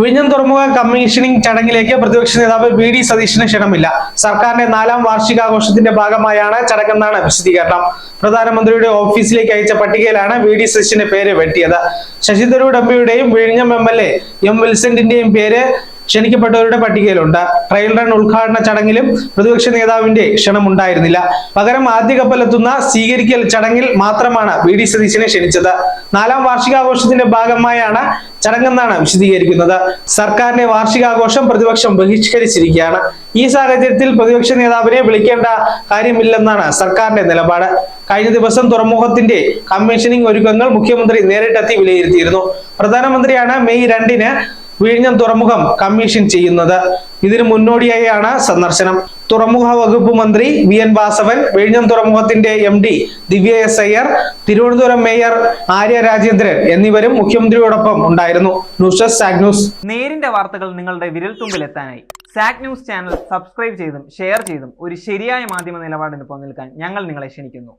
വിഴിഞ്ഞം തുറമുഖ കമ്മീഷനിംഗ് ചടങ്ങിലേക്ക് പ്രതിപക്ഷ നേതാവ് വി ഡി സതീശന് ക്ഷണമില്ല. സർക്കാരിന്റെ നാലാം വാർഷികാഘോഷത്തിന്റെ ഭാഗമായാണ് ചടങ്ങെന്നാണ് വിശദീകരണം. പ്രധാനമന്ത്രിയുടെ ഓഫീസിലേക്ക് അയച്ച പട്ടികയിലാണ് വി ഡി സതീശന്റെ പേര് വെട്ടിയത്. ശശി തരൂർ എംപിയുടെയും വിഴിഞ്ഞം എം എൽ എ എം വിൽസന്റിന്റെയും പേര് ക്ഷണിക്കപ്പെട്ടവരുടെ പട്ടികയിലുണ്ട്. ട്രയൽ റൺ ഉദ്ഘാടന ചടങ്ങിലും പ്രതിപക്ഷ നേതാവിന്റെ ക്ഷണമുണ്ടായിരുന്നില്ല. പകരം ആദ്യ കപ്പലെത്തുന്ന സ്വീകരിക്കൽ ചടങ്ങിൽ മാത്രമാണ് വി ഡി സതീശനെ ക്ഷണിച്ചത്. നാലാം വാർഷികാഘോഷത്തിന്റെ ഭാഗമായാണ് ചടങ്ങെന്നാണ് വിശദീകരിക്കുന്നത്. സർക്കാരിന്റെ വാർഷികാഘോഷം പ്രതിപക്ഷം ബഹിഷ്കരിച്ചിരിക്കുകയാണ്. ഈ സാഹചര്യത്തിൽ പ്രതിപക്ഷ നേതാവിനെ വിളിക്കേണ്ട കാര്യമില്ലെന്നാണ് സർക്കാരിന്റെ നിലപാട്. കഴിഞ്ഞ ദിവസം തുറമുഖത്തിന്റെ കമ്മീഷനിങ് ഒരുക്കങ്ങൾ മുഖ്യമന്ത്രി നേരിട്ടെത്തി വിലയിരുത്തിയിരുന്നു. പ്രധാനമന്ത്രിയാണ് മെയ് രണ്ടിന് വിഴിഞ്ഞം തുറമുഖം കമ്മീഷൻ ചെയ്യുന്നത്. ഇതിനു മുന്നോടിയായാണ് സന്ദർശനം. തുറമുഖ വകുപ്പ് മന്ത്രി വി എൻ വാസവൻ വിഴിഞ്ഞം തുറമുഖത്തിന്റെ M D Divya S Iyer Thiruvananthapuram mayor Arya Rajendran എന്നിവരും മുഖ്യമന്ത്രിയോടൊപ്പം ഉണ്ടായിരുന്നു. ന്യൂസ് സാഗ് നേരിന്റെ വാർത്തകൾ നിങ്ങളുടെ വിരൽത്തുമ്പിൽ എത്താനായി സാക് ന്യൂസ് ചാനൽ സബ്സ്ക്രൈബ് ചെയ്തും ഷെയർ ചെയ്തും ഒരു ശരിയായ മാധ്യമ നിലപാടിന് പങ്കെടുക്കാൻ ഞങ്ങൾ നിങ്ങളെ ക്ഷണിക്കുന്നു.